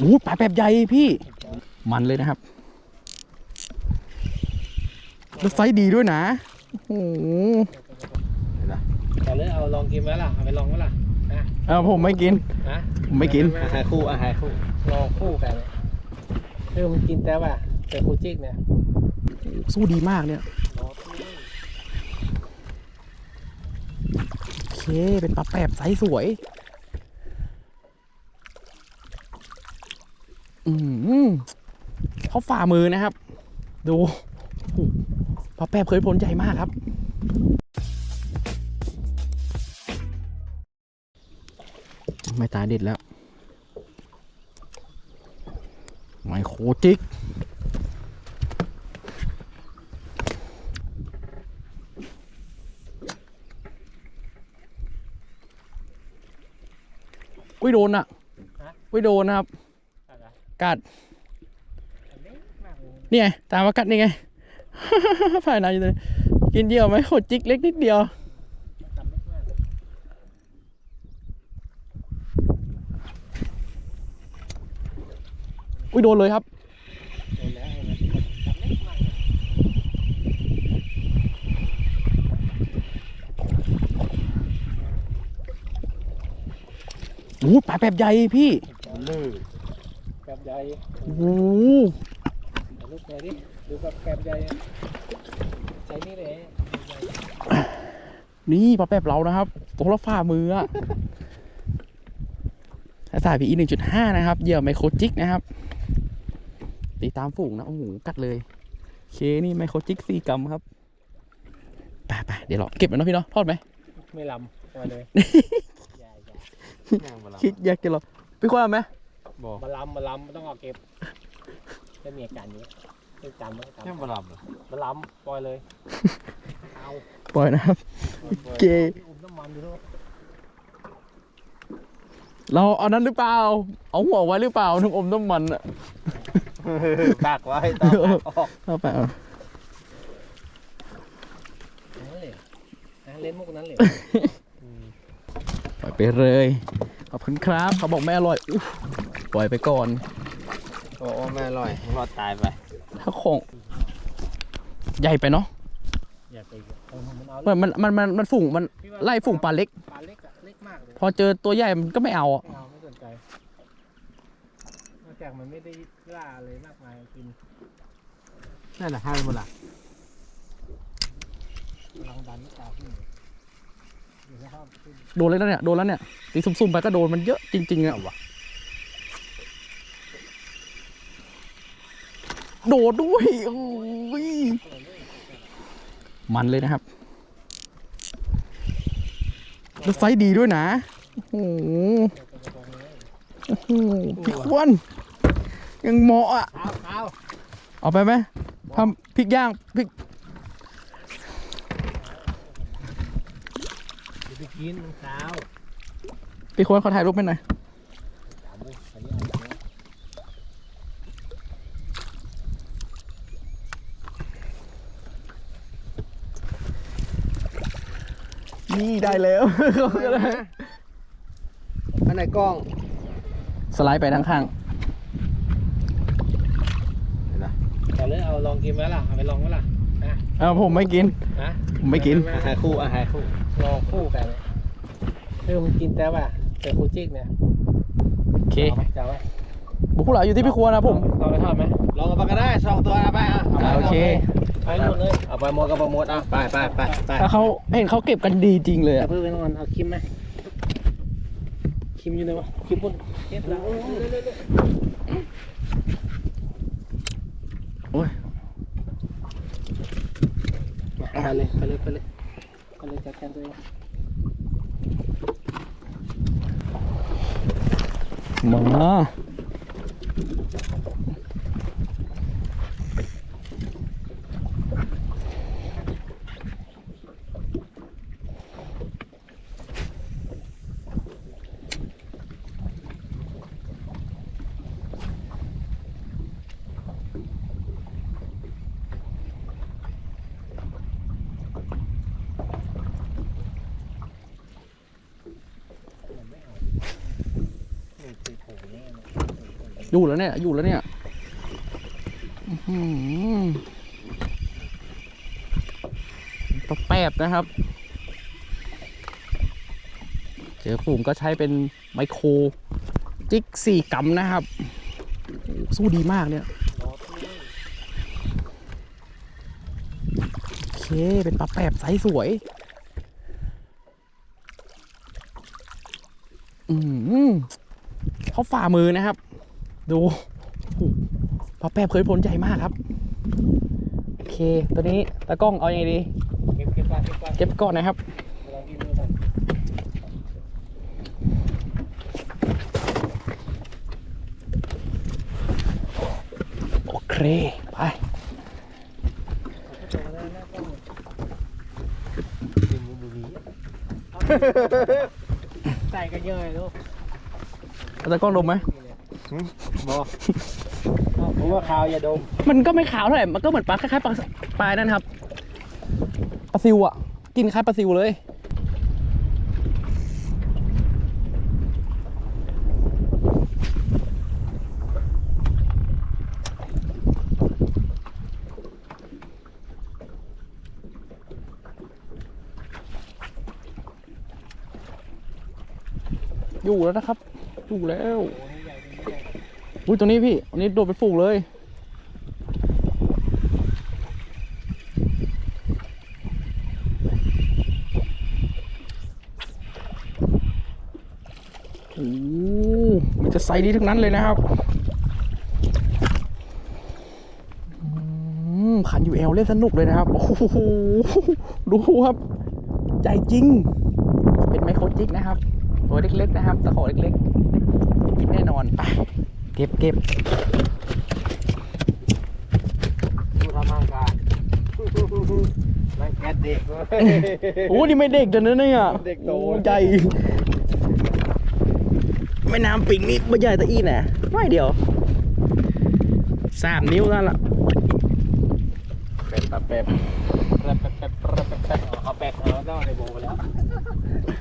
โอ้ปลาแบบใหญ่พี่ มันเลยนะครับ แล้วไซส์ดีด้วยนะ โอ้โหแต่เลยเอาลองกินไหมล่ะเอาไปลองไหมล่ะนะเอาผมไม่กิน นะผมไม่กิน อาหารคู่อาหารคู่ลองคู่กันคือมันกินแต่ว่าแต่คู่จิกเนี่ยสู้ดีมากเนี่ยรอคู่โอเค เป็นปลาแปบไซส์สวย อืม เขาฝ่ามือนะครับ ดูโอ้โหปลาแปบเคยผลใหญ่มากครับ ไม่ตาเด็ดแล้ว ไมโครจิกอุ้ยโดนอะอุ้ยโดนนะครับอะไร กัดอันนี้มากเลยนี่ไงตามมากัดนี่ไงภายในอยู่เลยกินเดียวไหมโคตรจิกเล็กนิดเดียวอุ้ยโดนเลยครับโดนแล้วเห็นไหมจำเล็กมากเลยโอ้ปลาแบบใหญ่พี่ ญ่โอ้โหเอาลูกไหนดิดูแบบแกบใหญ่อะใช้นี่เลยนี่ปลาแบบเรานะครับตัวละฝ่ามืออะสายพีอีหนึ่งจุดห้านะครับเหยื่อไมโครจิกนะครับ ตีตามฝูงนะ โอ้โห กัดเลย เคนี่ไมโครจิกสี่กรัมครับไปไปเดี๋ยวเราเก็บมันเนาะพี่เนาะทอดไหม ไม่ลำปล่อยเลย อย่าอย่า คิดอยากกินเหรอพี่ควายไหม บอกมาลำมาลำไม่ต้องออกเก็บได้มีอาการเยอะไม่จำไม่จำแค่บลำเหรอมาลำปล่อยเลยเอาปล่อยนะครับ เกพี่อุ้มน้ำมันดูด้วยเราเอานั้นหรือเปล่า เอาหัวไว้หรือเปล่าน้ำอมน้ำมันอะดักไว้ตอนหักออกเอาไปเอานั่นเลยนะเล่นมุกนั้นเลยปล่อยไปเลย ขอบคุณครับ เขาบอกไม่อร่อยอุ๊ย ปล่อยไปก่อนโอ้โอ้ไม่อร่อยรอดตายไป ถ้าของใหญ่ไปเนาะอย่าไปเออมันเอามันมันมันมันมันฝูงมันพี่ว่าไล่ฝูงปลาเล็ก ปลาเล็กอะเล็กมากเลยพอเจอตัวใหญ่มันก็ไม่เอาอะไม่เอาไม่สนใจนอกจากมันไม่ได้ล่าอะไรมากมายกินนั่นแหละห้าหมดละกำลังดันไม่ตาขึ้นอยู่เดี๋ยวนะครับขึ้นโดนเลยแล้วเนี่ยโดนแล้วเนี่ยตีซุ่มๆไปก็โดนมันเยอะจริงๆอะ โดดด้วยโอ้ยมันเลยนะครับแล้วไซส์ดีด้วยนะ โอ้โหเดี๋ยวจะไปตรงนี้โอ้โหพี่ควรยังเหมาะอะเอาเอาเอาไปไหมทำพริกย่างพริกเดี๋ยวไปกินมันขาวพี่ควรขอถ่ายรูปให้หน่อย ถามเลยอันนี้เอาอย่างนี้ นี่ได้แล้วอันไหนกล้อง สไลด์ไปทั้งข้างแต่เลยเอาลองกินไหมล่ะเอาไปลองไหมล่ะนะเอาผมไม่กินนะผมไม่กินอาหารคู่อาหารคู่ลองคู่กันคือมันกินแต่ว่าแต่คู่จิกเนี่ยโอเคเอาไหมจะเอาไหมบุกผู้หลาอยู่ที่พี่ควรนะผมเราไปทอดไหมลองกันไปก็ได้สองตัวเอาไปอะอ่าโอเค ไปหมดเลยเอาไปหมดก็ไปหมดอะไปไปไปไปถ้าเขาเห็นเขาเก็บกันดีจริงเลยแต่อะเพื่อนไปนอนเอาคิมไหมคิมอยู่ไหนวะคิมบนเก็บแล้วโอ้ยไปเลยไปเลยไปเลยไปเลยจัดการตัวเองมา อยู่แล้วเนี่ยอยู่แล้วเนี่ยอื้อหือปลาแปบนะครับ เจอฝูงก็ใช้เป็นไมโครจิกสี่กรัมนะครับ สู้ดีมากเนี่ย โอเค เป็นปลาแปบไซส์สวย อืมเขาฝ่ามือนะครับ ดูโอ้โหปลาแปบเคยผลใหญ่มากครับ โอเค ตัวนี้ตากล้องเอาอยัางไงดี เก็บเก็บก่อนเก็บก่อนเก็บก่อนนะครับลองกินดูก่อนโอเค ไปใส่กันเยอะเลยลูกเอาตากล้องดมไหม บอผมว่าข่าวอย่าดมมันก็ไม่ขาวเท่าไหร่ มันก็เหมือนปลาคล้ายๆปลาปลานั่นครับ ปลาซิวอะ กินคล้ายปลาซิวเลย อยู่แล้วนะครับ อยู่แล้วอุ้ อุ้ยตัวนี้พี่อันนี้โดดเป็นฝูงเลย โอ้โหมันจะไซส์นี้ทั้งนั้นเลยนะครับอืมขันอยู่แอลเล่นสนุกเลยนะครับ โอ้โห ดูครับ ใจจริง เป็นไมโครจิกนะครับ ตัวเล็กๆนะครับ ตะขอเล็กๆ กินแน่นอนไป ก็บเก็บดูทำมังกานั่งแกเด็กเว้ยโอ้นี่ไม่เด็กเดี๋ยวนั้นเนี่ยเด็กโตอ้ใหญ่แม่น้ำปิงนี่ไม่ใหญ่แต่อีน่ะไม่เดียวสามนิ้วนั่นละเป็ดปลาเป็ดแป๊บแป๊บแป๊บแป๊บแป๊บเอาแป๊บเอาแล้วก็ในโบไปแล้ว